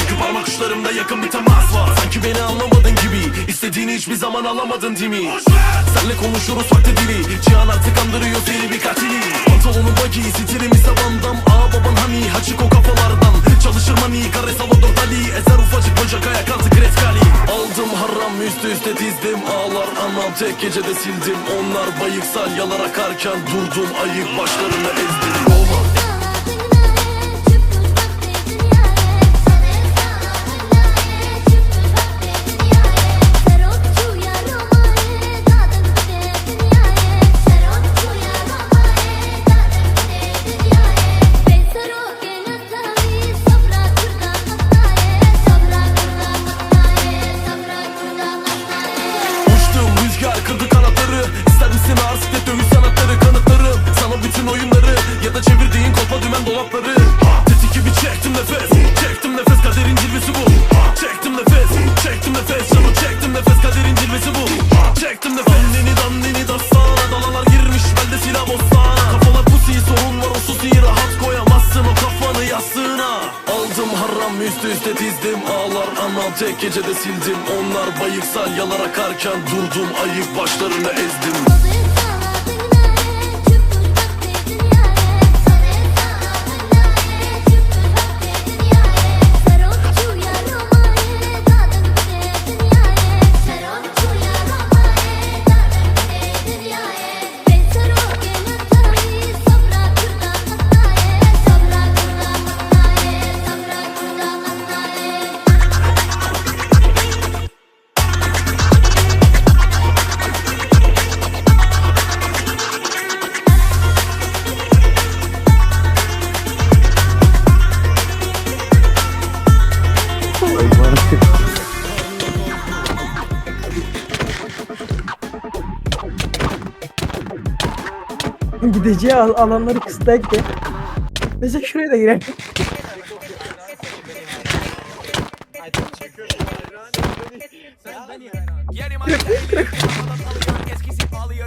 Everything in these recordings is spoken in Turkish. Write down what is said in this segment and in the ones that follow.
Çünkü parmak uçlarımda yakın bir temas var. Sanki beni anlamadın gibi. İstediğini hiçbir zaman alamadın değil mi? Senle konuşuruz vakti dili. Cihan artık andırıyor seni bir katili. Pantolonun bagi stilimi savandam Aa baban hani haçık o kafalardan Çalışır mani kare Salvador Dali. Ezer ufacık bacak ayak altı kreskali Aldım haram üstü üste dizdim. Ağlar anam tek gecede sildim. Onlar bayık salyalar akarken Durdum. Ayık başlarını ezdim. Roman Tetik gibi çektim nefes. Çektim nefes kaderin cilvesi bu. Çektim nefes Çektim nefes. Canım çektim nefes kaderin cilvesi bu. Çektim nefes. Dannini dannini dastana Dalalar girmiş belde silah bostana Kafalar pusi sorun var o susi Rahat koyamazsın. O kafanı yastığına Aldım haram üstü üste dizdim. Ağlar anam tek gecede sildim. Onlar bayık salyalar akarken Durdum. Ayık başlarını ezdim Gideceği al- alanları kısıtlayıp de. Mesela şuraya da girer.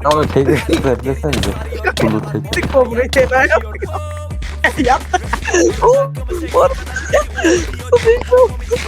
Ama tekrar zedlesenize. Kulu tek. Tık o burayı tedavi yaptık. Yaptık. O var.